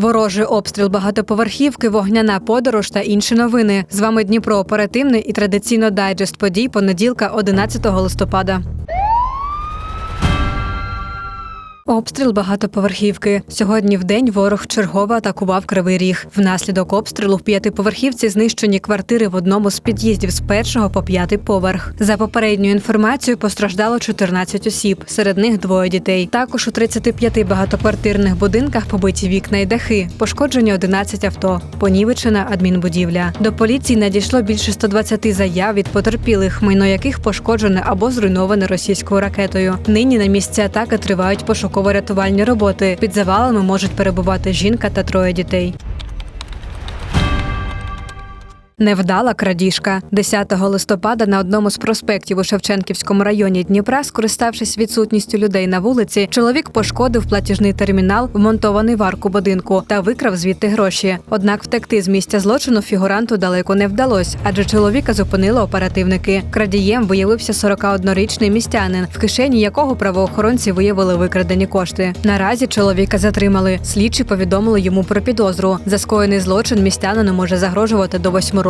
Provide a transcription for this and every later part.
Ворожий обстріл багатоповерхівки, вогняна подорож та інші новини. З вами Дніпро оперативний і традиційно дайджест подій понеділка, 11 листопада. Обстріл багатоповерхівки. Сьогодні в день ворог чергово атакував Кривий Ріг. Внаслідок обстрілу в п'ятиповерхівці знищені квартири в одному з під'їздів з першого по п'ятий поверх. За попередньою інформацією постраждало 14 осіб, серед них двоє дітей. Також у 35 багатоквартирних будинках побиті вікна і дахи, пошкоджені 11 авто, понівечена адмінбудівля. До поліції надійшло більше 120 заяв від потерпілих, майно яких пошкоджене або зруйноване російською ракетою. Нині на місці атаки тривають пошуково-рятувальні роботи. Під завалами можуть перебувати жінка та троє дітей. Невдала крадіжка 10 листопада на одному з проспектів у Шевченківському районі Дніпра, скориставшись відсутністю людей на вулиці, чоловік пошкодив платіжний термінал, вмонтований в арку будинку, та викрав звідти гроші. Однак втекти з місця злочину фігуранту далеко не вдалось, адже чоловіка зупинили оперативники. Крадієм виявився 41-річний містянин, в кишені якого правоохоронці виявили викрадені кошти. Наразі чоловіка затримали. Слідчі повідомили йому про підозру. За скоєний злочин містянину може загрожувати до 8 років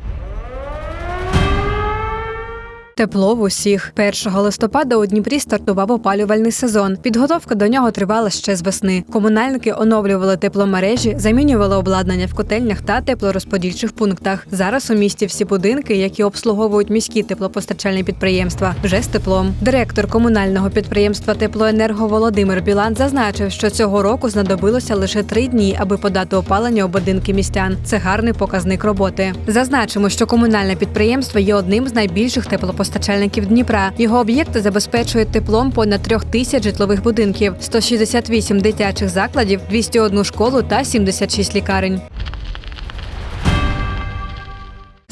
Тепло в усіх 1 листопада у Дніпрі стартував опалювальний сезон. Підготовка до нього тривала ще з весни. Комунальники оновлювали тепломережі, замінювали обладнання в котельнях та теплорозподільчих пунктах. Зараз у місті всі будинки, які обслуговують міські теплопостачальні підприємства, вже з теплом. Директор комунального підприємства Теплоенерго Володимир Білан зазначив, що цього року знадобилося лише три дні, аби подати опалення у будинки містян. Це гарний показник роботи. Зазначимо, що комунальне підприємство є одним з найбільших теплопостачальників Дніпра. Його об'єкти забезпечують теплом понад трьох тисяч житлових будинків, 168 дитячих закладів, 201 школу та 76 лікарень.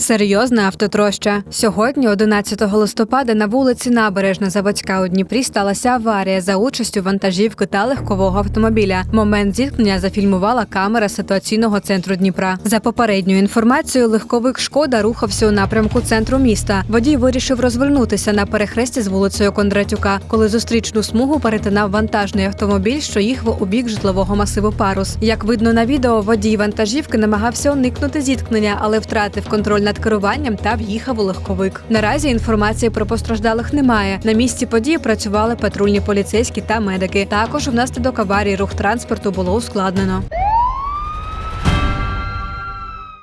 Серйозна автотроща. Сьогодні, 11 листопада, на вулиці Набережна Заводська у Дніпрі сталася аварія за участю вантажівки та легкового автомобіля. Момент зіткнення зафільмувала камера ситуаційного центру Дніпра. За попередньою інформацією, легковик шкода рухався у напрямку центру міста. Водій вирішив розвернутися на перехресті з вулицею Кондратюка, коли зустрічну смугу перетинав вантажний автомобіль, що їхав у бік житлового масиву Парус. Як видно на відео, водій вантажівки намагався уникнути зіткнення, але втратив контроль над керуванням та в'їхав у легковик. Наразі інформації про постраждалих немає. На місці події працювали патрульні поліцейські та медики. Також внаслідок аварії рух транспорту було ускладнено.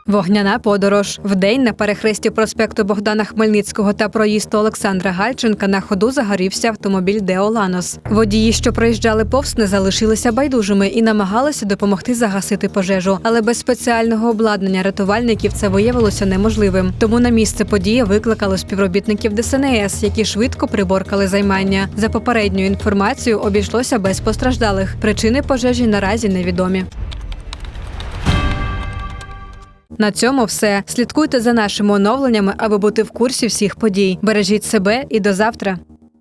Вогняна подорож вдень на перехресті проспекту Богдана Хмельницького та проїзду Олександра Гальченка на ходу загорівся автомобіль Део Ланос. Водії, що проїжджали повз, не залишилися байдужими і намагалися допомогти загасити пожежу. Але без спеціального обладнання рятувальників це виявилося неможливим. Тому на місце події викликали співробітників ДСНС, які швидко приборкали займання. За попередньою інформацією обійшлося без постраждалих. Причини пожежі наразі невідомі. На цьому все. Слідкуйте за нашими оновленнями, аби бути в курсі всіх подій. Бережіть себе і до завтра.